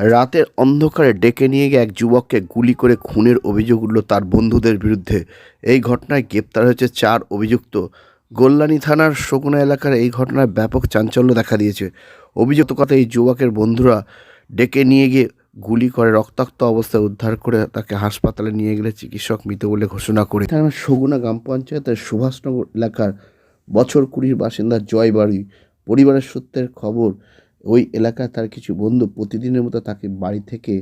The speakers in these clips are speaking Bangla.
রাতের অন্ধকারে ডেকে নিয়ে গিয়ে এক যুবককে গুলি করে খুনের অভিযোগ উঠল তার বন্ধুদের বিরুদ্ধে। এই ঘটনায় গ্রেপ্তার হয়েছে চার অভিযুক্ত। গোল্লানি থানার শকুনা এলাকার এই ঘটনায় ব্যাপক চাঞ্চল্য দেখা দিয়েছে। অভিযুক্ত কথা এই যুবকের বন্ধুরা ডেকে নিয়ে গিয়ে গুলি করে রক্তাক্ত অবস্থায় উদ্ধার করে তাকে হাসপাতালে নিয়ে গেলে চিকিৎসক মৃত বলে ঘোষণা করে। থানার সগুনা গ্রাম পঞ্চায়েতের সুভাষনগর এলাকার বছর কুড়ির বাসিন্দা জয় বাড়ি পরিবারের সূত্রের খবর ওই এলাকায় তার কিছু বন্ধু প্রতিদিনের মতো তাকে বাড়ি থেকে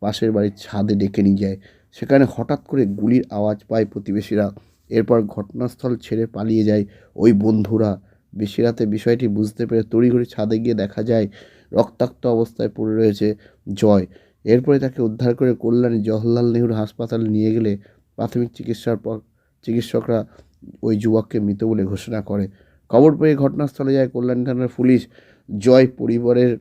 পাশের বাড়ির ছাদে ডেকে নিয়ে যায়। সেখানে হঠাৎ করে গুলির আওয়াজ পায় প্রতিবেশীরা। এরপর ঘটনাস্থল ছেড়ে পালিয়ে যায় ওই বন্ধুরা। বেশি রাতে বিষয়টি বুঝতে পেরে তড়িঘড়ি ছাদে গিয়ে দেখা যায়, রক্তাক্ত অবস্থায় পড়ে রয়েছে জয়। এরপরে তাকে উদ্ধার করে কল্যাণী জওহরলাল নেহরু হাসপাতালে নিয়ে গেলে প্রাথমিক চিকিৎসার পর চিকিৎসকরা ওই যুবককে মৃত বলে ঘোষণা করে। খবর পেয়ে ঘটনাস্থলে যায় কল্যাণী থানার পুলিশ। জয় পরিবারের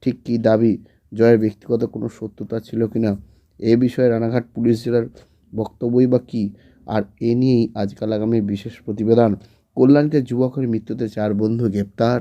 ঠিক কী দাবি? জয়ের ব্যক্তিগত কোনো সত্যতা ছিল কিনা এ বিষয়ে রানাঘাট পুলিশ জেলার বক্তব্যই বা কী? আর এ নিয়েই আজকাল আগামী বিশেষ প্রতিবেদন। কল্যাণীতে যুবকের মৃত্যুতে চার বন্ধু গ্রেপ্তার।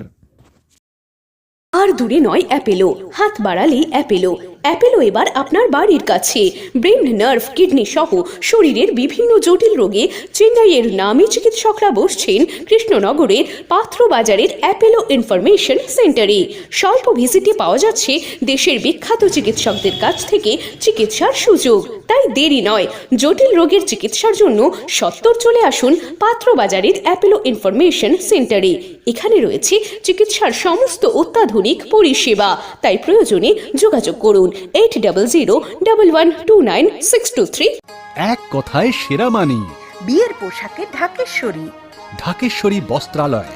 আর দূরে নয়, অ্যাপেলো। হাত বাড়ালেই অ্যাপেলো। অ্যাপেলো এবার আপনার বাড়ির কাছে। ব্রেন, নার্ভ, কিডনি সহ শরীরের বিভিন্ন জটিল রোগে চেন্নাইয়ের নামী চিকিৎসকরা বসছেন কৃষ্ণনগরের পাত্র বাজারের অ্যাপেলো ইনফরমেশন সেন্টারে। স্বল্প ভিজিটে পাওয়া যাচ্ছে দেশের বিখ্যাত চিকিৎসকদের কাছ থেকে চিকিৎসার সুযোগ। তাই দেরি নয়। জটিল রোগের চিকিৎসার জন্য সত্তর চলে আসুন পাত্র বাজারের অ্যাপেলো ইনফরমেশন সেন্টারে। এখানে রয়েছে চিকিৎসার সমস্ত অত্যাধুনিক পরিষেবা। তাই প্রয়োজনে যোগাযোগ করুন eight double zero double one two nine six two three. এক কথায় সেরা মানি। বিয়ের পোশাকে ঢাকেশ্বরী। ঢাকেশ্বরী বস্ত্রালয়।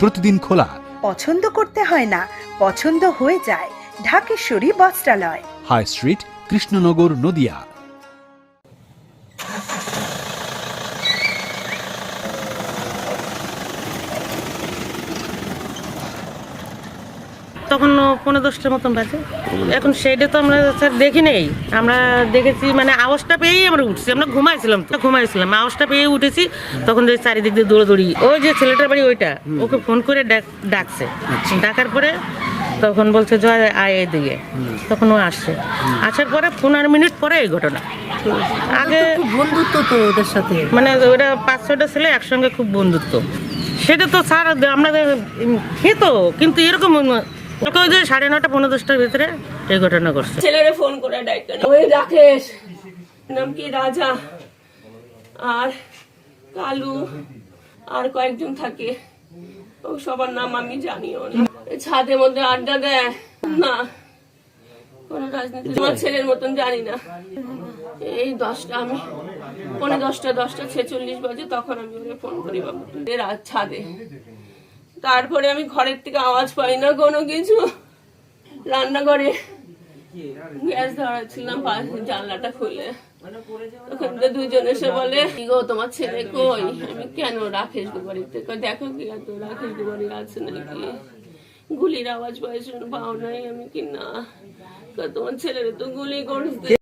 প্রতিদিন খোলা। পছন্দ করতে হয় না পছন্দ হয়ে যায় ঢাকেশ্বরী বস্ত্রালয়। High street Krishnanagar Nadia. তখন পনেরো দশটার মতন বাজে। এখন সেইটা তো আমরা স্যার দেখি নেই। আমরা দেখেছি মানে আওয়াজটা পেয়েই আমরা উঠছি। আমরা ঘুমাইছিলাম তো ঘুমাইছিলাম। আওয়াজটা পেয়ে উঠেছি তখন দেখি চারিদিক দিয়ে দৌড়াদৌড়ি। ওই যে ছেলেটার বাড়ি ওইটা ওকে ফোন করে ডাক- ডাকছে। ডাকার পরে তখন বলছে জয় আয় এদিকে। তখন ও আসছে। আসার পরে পনেরো মিনিট পরে এই ঘটনা। আগে বন্ধুত্ব তো ওদের সাথে। মানে ওরা পাঁচ ছটা ছেলে একসঙ্গে খুব বন্ধুত্ব। সেটা তো স্যার আমরা খেত কিন্তু এরকম ওকে ওই যে সাড়ে নটা পনেরো দশটার ভিতরে এই ঘটনা করছে ছেলেরে ফোন করে ডাইকা ওই রাকেশ নাম কি রাজা? আর কালু আর কয়েকজন থাকে। ও সবার নাম আমি জানিও না। ছাদের মধ্যে আড্ডা দেয়। না কোন রাজনীতি তোমার ছেলের মতন জানি না। এই দশটা আমি পনেরো দশটা দশটা ছেচল্লিশ বাজে তখন আমি ওকে ফোন করি বাবু। ছাদে। তারপরে আমি ঘরের থেকে আওয়াজ পাই না কোনো কিছু। রান্নাঘরে গ্যাস ধরাচ্ছিলাম জানলাটা খুলে। ওখান থেকে দুইজন এসে বলে "কি গো তোমার ছেলে কই? আমি কেন রাকেশ কই, দেখো কি এত রাকেশ বাড়ি আছে নাকি? গুলির আওয়াজ পাই শুনে নাই আমি কি না? তোমার ছেলের তো গুলি করছে।